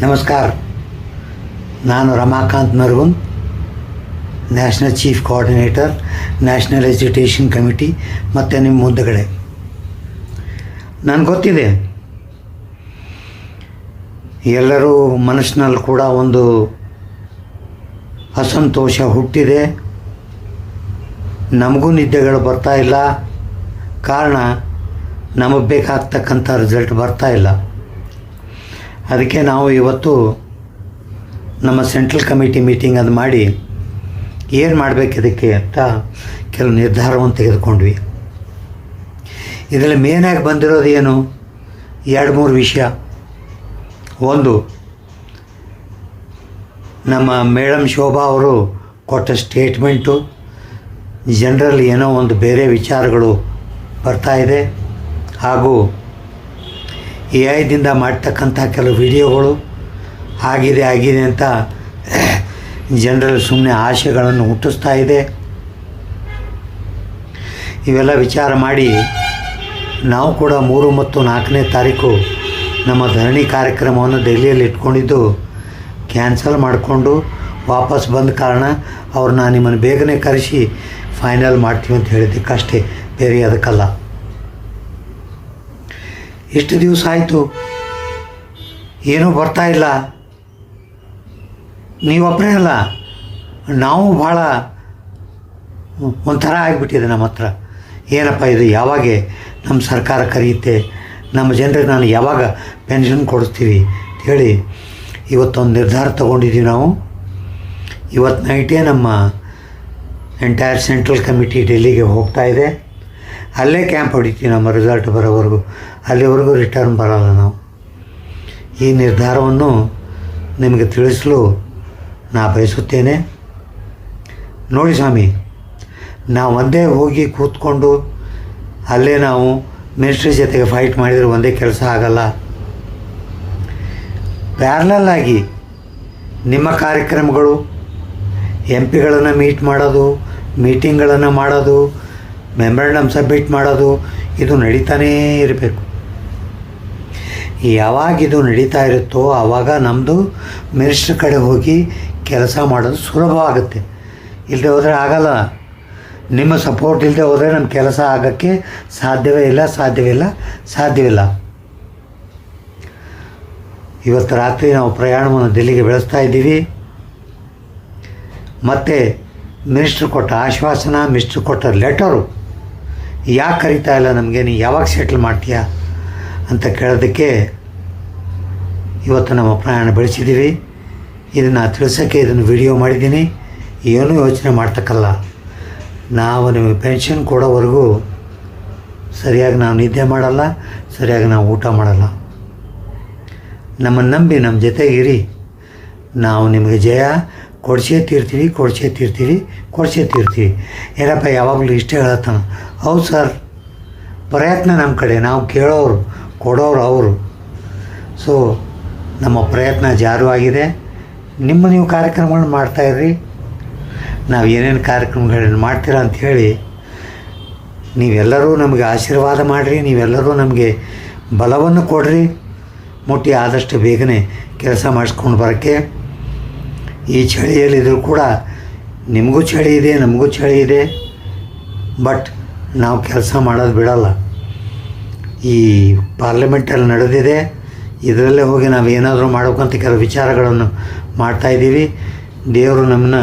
ನಮಸ್ಕಾರ. ನಾನು Ramakant Margun national chief coordinator, national education committee, ಮತ್ತು ನಿಮ್ಮ ಮುಂದಗಡೆ. ನನಗೆ ಗೊತ್ತಿದೆ. ಎಲ್ಲರೂ ಮನಸ್ಸಿನಲ್ಲಿ ಕೂಡ ಒಂದು ಅಸಂತೋಷ ಹುಟ್ಟಿದೆ. ನಮಗೂ ನಿದ್ದೆಗಳು ಬರ್ತಾ ಇಲ್ಲ. ಕಾರಣ, ನಮಗೆ ಬೇಕಾಗ್ತಕ್ಕಂಥ ರಿಸಲ್ಟ್ ಬರ್ತಾ ಇಲ್ಲ. ಅದಕ್ಕೆ ನಾವು ಇವತ್ತು ನಮ್ಮ ಸೆಂಟ್ರಲ್ ಕಮಿಟಿ ಮೀಟಿಂಗ್ ಅದು ಮಾಡಿ ಏನು ಮಾಡಬೇಕು ಇದಕ್ಕೆ ಅಂತ ಕೆಲವು ನಿರ್ಧಾರವನ್ನು ತೆಗೆದುಕೊಂಡ್ವಿ. ಇದರಲ್ಲಿ ಮೇನಾಗಿ ಬಂದಿರೋದು ಏನು? ಎರಡು ಮೂರು ವಿಷಯ. ಒಂದು, ನಮ್ಮ ಮೇಡಮ್ ಶೋಭಾ ಅವರು ಕೊಟ್ಟ ಸ್ಟೇಟ್ಮೆಂಟು ಜನರಲ್ಲಿ ಏನೋ ಒಂದು ಬೇರೆ ವಿಚಾರಗಳು ಬರ್ತಾ ಇದೆ. ಹಾಗೂ ಎ ಐದಿಂದ ಮಾಡ್ತಕ್ಕಂಥ ಕೆಲವು ವಿಡಿಯೋಗಳು ಆಗಿದೆ ಆಗಿದೆ ಅಂತ ಜನರಲ್ಲಿ ಸುಮ್ಮನೆ ಆಶೆಗಳನ್ನು ಹುಟ್ಟಿಸ್ತಾ ಇದೆ. ಇವೆಲ್ಲ ವಿಚಾರ ಮಾಡಿ ನಾವು ಕೂಡ ಮೂರು ಮತ್ತು ನಾಲ್ಕನೇ ತಾರೀಕು ನಮ್ಮ ಧರಣಿ ಕಾರ್ಯಕ್ರಮವನ್ನು ದೆಹಲಿಯಲ್ಲಿ ಇಟ್ಕೊಂಡಿದ್ದು ಕ್ಯಾನ್ಸಲ್ ಮಾಡಿಕೊಂಡು ವಾಪಸ್ ಬಂದ ಕಾರಣ ಅವ್ರನ್ನ ನಿಮ್ಮನ್ನು ಬೇಗನೆ ಕರೆಸಿ ಫೈನಲ್ ಮಾಡ್ತೀವಿ ಅಂತ ಹೇಳಿದ್ದಕ್ಕಷ್ಟೇ, ಬೇರೆ ಅದಕ್ಕಲ್ಲ. ಎಷ್ಟು ದಿವಸ ಆಯಿತು? ಏನೂ ಬರ್ತಾ ಇಲ್ಲ. ನೀವೊಬ್ಬರೇ ಅಲ್ಲ. ನಾವು ಭಾಳ ಒಂಥರ ಆಗಿಬಿಟ್ಟಿದೆ ನಮ್ಮ ಹತ್ರ. ಏನಪ್ಪ ಇದು, ಯಾವಾಗ ನಮ್ಮ ಸರ್ಕಾರ ಕರೆಯುತ್ತೆ? ನಮ್ಮ ಜನರಿಗೆ ನಾನು ಯಾವಾಗ ಪೆನ್ಷನ್ ಕೊಡಿಸ್ತೀವಿ ಹೇಳಿ ಇವತ್ತೊಂದು ನಿರ್ಧಾರ ತೊಗೊಂಡಿದ್ದೀವಿ ನಾವು. ಇವತ್ತು ನೈಟೇ ನಮ್ಮ ಎಂಟೈರ್ ಸೆಂಟ್ರಲ್ ಕಮಿಟಿ ಡೆಲ್ಲಿಗೆ ಹೋಗ್ತಾ ಇದೆ. ಅಲ್ಲೇ ಕ್ಯಾಂಪ್ ಹೊಡಿತೀವಿ ನಮ್ಮ ರಿಸಲ್ಟ್ ಬರೋವರೆಗೂ. ಅಲ್ಲಿವರೆಗೂ ರಿಟರ್ನ್ ಬರೋಲ್ಲ ನಾವು. ಈ ನಿರ್ಧಾರವನ್ನು ನಿಮಗೆ ತಿಳಿಸಲು ನಾ ಬಯಸುತ್ತೇನೆ. ನೋಡಿ ಸ್ವಾಮಿ, ನಾವು ಒಂದೇ ಹೋಗಿ ಕೂತ್ಕೊಂಡು ಅಲ್ಲೇ ನಾವು ಮಿನಿಸ್ಟ್ರಿ ಜೊತೆಗೆ ಫೈಟ್ ಮಾಡಿದರೆ ಒಂದೇ ಕೆಲಸ ಆಗಲ್ಲ. ಪ್ಯಾರ್ಲಲ್ಲಾಗಿ ನಿಮ್ಮ ಕಾರ್ಯಕ್ರಮಗಳು ಎಂ ಪಿಗಳನ್ನು ಮೀಟ್ ಮಾಡೋದು ಮೀಟಿಂಗ್ಗಳನ್ನು ಮಾಡೋದು ಮೆಮೊರಂಡಮ್ ಸಬ್ಮಿಟ್ ಮಾಡೋದು, ಇದು ನಡೀತಾನೇ ಇರಬೇಕು. ಯಾವಾಗ ಇದು ನಡೀತಾ ಇರುತ್ತೋ ಆವಾಗ ನಮ್ಮದು ಮಿನಿಸ್ಟ್ರ್ ಕಡೆ ಹೋಗಿ ಕೆಲಸ ಮಾಡೋದು ಸುಲಭ ಆಗುತ್ತೆ. ಇಲ್ಲದೆ ಹೋದರೆ ಆಗಲ್ಲ. ನಿಮ್ಮ ಸಪೋರ್ಟ್ ಇಲ್ಲದೆ ಹೋದರೆ ನಮ್ಮ ಕೆಲಸ ಆಗೋಕ್ಕೆ ಸಾಧ್ಯವೇ ಇಲ್ಲ ಸಾಧ್ಯವಿಲ್ಲ ಸಾಧ್ಯವಿಲ್ಲ ಇವತ್ತು ರಾತ್ರಿ ನಾವು ಪ್ರಯಾಣವನ್ನು ದಿಲ್ಲಿಗೆ ಬೆಳೆಸ್ತಾ ಇದ್ದೀವಿ. ಮತ್ತು ಮಿನಿಸ್ಟ್ರ್ ಕೊಟ್ಟ ಆಶ್ವಾಸನ, ಮಿನಿಸ್ಟ್ರ್ ಕೊಟ್ಟ ಲೆಟರು ಯಾಕೆ ಕರಿತಾ ಇಲ್ಲ ನಮಗೆ? ನೀ ಯಾವಾಗ ಸೆಟ್ಲ್ ಮಾಡ್ತೀಯಾ? ಅಂತ ಕೇಳೋದಕ್ಕೆ ಇವತ್ತು ನಮ್ಮ ಪ್ರಯಾಣ ಬೆಳೆಸಿದ್ದೀವಿ. ಇದನ್ನು ತಿಳಿಸೋಕ್ಕೆ ಇದನ್ನು ವಿಡಿಯೋ ಮಾಡಿದ್ದೀನಿ. ಏನೂ ಯೋಚನೆ ಮಾಡ್ತಕ್ಕಲ್ಲ. ನಾವು ನಿಮಗೆ ಪೆನ್ಷನ್ ಕೊಡೋವರೆಗೂ ಸರಿಯಾಗಿ ನಾವು ನಿದ್ದೆ ಮಾಡಲ್ಲ, ಸರಿಯಾಗಿ ನಾವು ಊಟ ಮಾಡಲ್ಲ. ನಮ್ಮನ್ನು ನಂಬಿ ನಮ್ಮ ಜೊತೆಗಿರಿ. ನಾವು ನಿಮಗೆ ಜಯ ಕೊಡ್ಸೇ ತೀರ್ತೀವಿ ಕೊಡ್ಸೇ ತೀರ್ತೀವಿ ಕೊಡ್ಸೇ ತೀರ್ತೀವಿ ಏನಪ್ಪ, ಯಾವಾಗಲೂ ಇಷ್ಟೇ ಹೇಳತ್ತಾನ ಹೌದು ಸರ್, ಪ್ರಯತ್ನ ನಮ್ಮ ಕಡೆ. ನಾವು ಕೇಳೋರು, ಕೊಡೋರು ಅವರು. ಸೊ ನಮ್ಮ ಪ್ರಯತ್ನ ಜಾರುವಾಗಿದೆ ನಿಮ್ಮ ನೀವು ಕಾರ್ಯಕ್ರಮಗಳನ್ನ ಮಾಡ್ತಾಯಿರ್ರಿ ನಾವು ಏನೇನು ಕಾರ್ಯಕ್ರಮಗಳನ್ನು ಮಾಡ್ತೀರಾ ಅಂಥೇಳಿ ನೀವೆಲ್ಲರೂ ನಮಗೆ ಆಶೀರ್ವಾದ ಮಾಡಿರಿ, ನೀವೆಲ್ಲರೂ ನಮಗೆ ಬಲವನ್ನು ಕೊಡ್ರಿ. ಮುಟ್ಟಿ ಆದಷ್ಟು ಬೇಗನೆ ಕೆಲಸ ಮಾಡಿಸ್ಕೊಂಡು ಬರೋಕ್ಕೆ. ಈ ಚಳಿಯಲ್ಲಿದ್ದರೂ ಕೂಡ ನಿಮಗೂ ಚಳಿ ಇದೆ, ನಮಗೂ ಚಳಿ ಇದೆ. ಬಟ್ ನಾವು ಕೆಲಸ ಮಾಡೋದು ಬಿಡಲ್ಲ. ಈ ಪಾರ್ಲಿಮೆಂಟಲ್ಲಿ ನಡೆದಿದೆ. ಇದರಲ್ಲೇ ಹೋಗಿ ನಾವು ಏನಾದರೂ ಮಾಡಬೇಕಂತ ಕೆಲವು ವಿಚಾರಗಳನ್ನು ಮಾಡ್ತಾಯಿದ್ದೀವಿ ದೇವರು ನಮ್ಮನ್ನ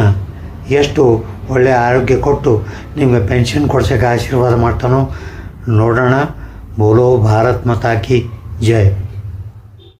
ಎಷ್ಟು ಒಳ್ಳೆಯ ಆರೋಗ್ಯ ಕೊಟ್ಟು ನಿಮಗೆ ಪೆನ್ಷನ್ ಕೊಡ್ಸೋಕ್ಕೆ ಆಶೀರ್ವಾದ ಮಾಡ್ತಾನೋ ನೋಡೋಣ. ಬೋಲೋ ಭಾರತ್ ಮತಾಕಿ ಜೈ.